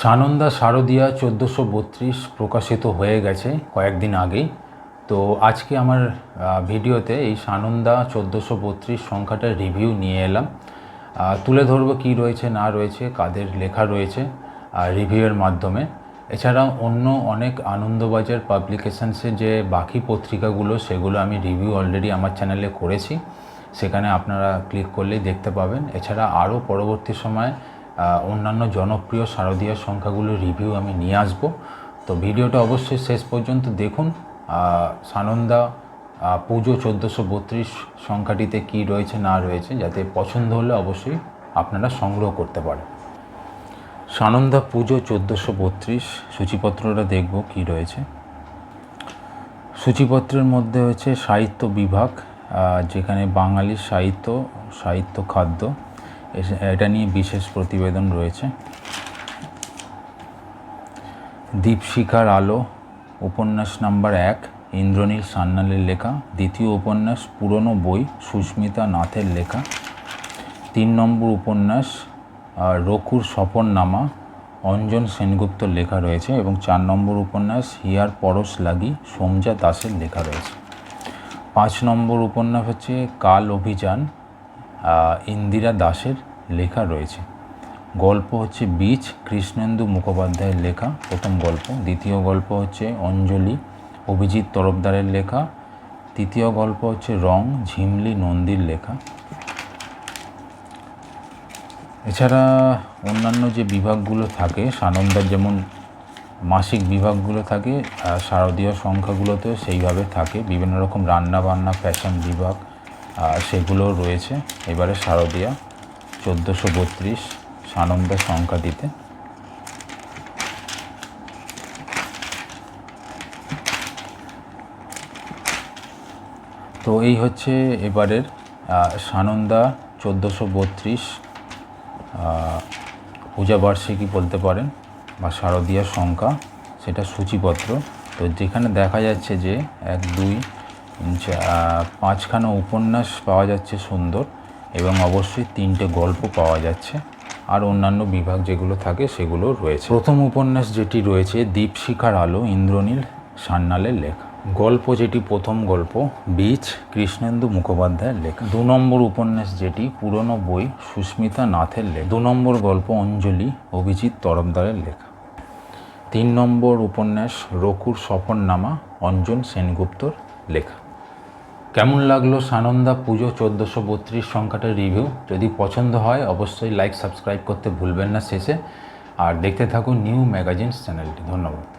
সানন্দা শারদিয়া চোদ্দোশো বত্রিশ প্রকাশিত হয়ে গেছে কয়েকদিন আগেই। তো আজকে আমার ভিডিওতে এই সানন্দা চোদ্দোশো বত্রিশ সংখ্যাটার রিভিউ নিয়ে এলাম। তুলে ধরবো কী রয়েছে, না রয়েছে, কাদের লেখা রয়েছে রিভিউয়ের মাধ্যমে। এছাড়া অন্য অনেক আনন্দবাজার পাবলিকেশনসের যে বাকি পত্রিকাগুলো, সেগুলো আমি রিভিউ অলরেডি আমার চ্যানেলে করেছি। সেখানে আপনারা ক্লিক করলেই দেখতে পাবেন। এছাড়া আরও পরবর্তী সময়ে অন্যান্য জনপ্রিয় শারদীয় সংখ্যাগুলো রিভিউ আমি নিয়ে আসব। তো ভিডিওটা অবশ্যই শেষ পর্যন্ত দেখুন। সানন্দা পুজো চোদ্দোশো বত্রিশ সংখ্যাটিতে কী রয়েছে, না রয়েছে, যাতে পছন্দ হলে অবশ্যই আপনারা সংগ্রহ করতে পারেন। সানন্দা পুজো চোদ্দোশো বত্রিশ, সূচিপত্রটা দেখব কি রয়েছে। সূচিপত্রের মধ্যে হচ্ছে সাহিত্য বিভাগ যেখানে বাঙালি সাহিত্য সাহিত্য খাদ্য এটা নিয়ে বিশেষ প্রতিবেদন রয়েছে। দীপশিখার আলো, উপন্যাস নাম্বার এক, ইন্দ্রনীল সান্যালের লেখা। দ্বিতীয় উপন্যাস, পুরনো বই, সুস্মিতা নাথের লেখা। তিন নম্বর উপন্যাস রকুর সফরনামা অঞ্জন সেনগুপ্তর লেখা রয়েছে এবং চার নম্বর উপন্যাস, হিয়ার পরশ লাগি, সোমজা দাসের লেখা রয়েছে। পাঁচ নম্বর উপন্যাস হচ্ছে, কাল অভিযান ইন্দিরা দাসের লেখা রয়েছে। গল্প হচ্ছে বীজ, কৃষ্ণেন্দু মুখোপাধ্যায়ের লেখা, প্রথম গল্প। দ্বিতীয় গল্প হচ্ছে অঞ্জলি, অভিজিৎ তরফদারের লেখা। তৃতীয় গল্প হচ্ছে রং, ঝিমলি নন্দীর লেখা। এছাড়া অন্যান্য যে বিভাগগুলো থাকে, সানন্দার যেমন মাসিক বিভাগগুলো থাকে শারদীয় সংখ্যাগুলোতেও সেইভাবে থাকে। বিভিন্ন রকম রান্না বান্না ফ্যাশন বিভাগ আহ, সেগুলো রয়েছে। এবারে শারদীয়া চোদ্দোশো বত্রিশ সানন্দা সংখ্যাটিতে তো এই হচ্ছে এবারের সানন্দা চোদ্দোশো বত্রিশ পূজাবার্ষিকী বলতে পারেন বা শারদীয় সংখ্যা সেটা সূচিপত্র। তো যেখানে দেখা যাচ্ছে যে এক দুই পাঁচখানা উপন্যাস পাওয়া যাচ্ছে সুন্দর এবং অবশ্যই তিনটে গল্প পাওয়া যাচ্ছে। আর অন্যান্য বিভাগ যেগুলো থাকে সেগুলো রয়েছে। প্রথম উপন্যাস যেটি রয়েছে দীপশিখার আলো, ইন্দ্রনীল সান্যালের লেখা। গল্প যেটি প্রথম গল্প, বীজ কৃষ্ণেন্দু মুখোপাধ্যায়ের লেখা। দু নম্বর উপন্যাস যেটি, পুরনো বই সুস্মিতা নাথের লেখা। দু নম্বর গল্প, অঞ্জলি অভিজিৎ তরফদারের লেখা। তিন নম্বর উপন্যাস, রকুর সফরনামা অঞ্জন সেনগুপ্তর লেখা। কেমন লাগল সানন্দা পুজো চোদ্দোশো বত্রিশ সংখ্যাটার রিভিউ? যদি পছন্দ হয়, অবশ্যই লাইক সাবস্ক্রাইব করতে ভুলবেন না শেষে। আর দেখতে থাকুন নিউ ম্যাগাজিনস চ্যানেলটি। ধন্যবাদ।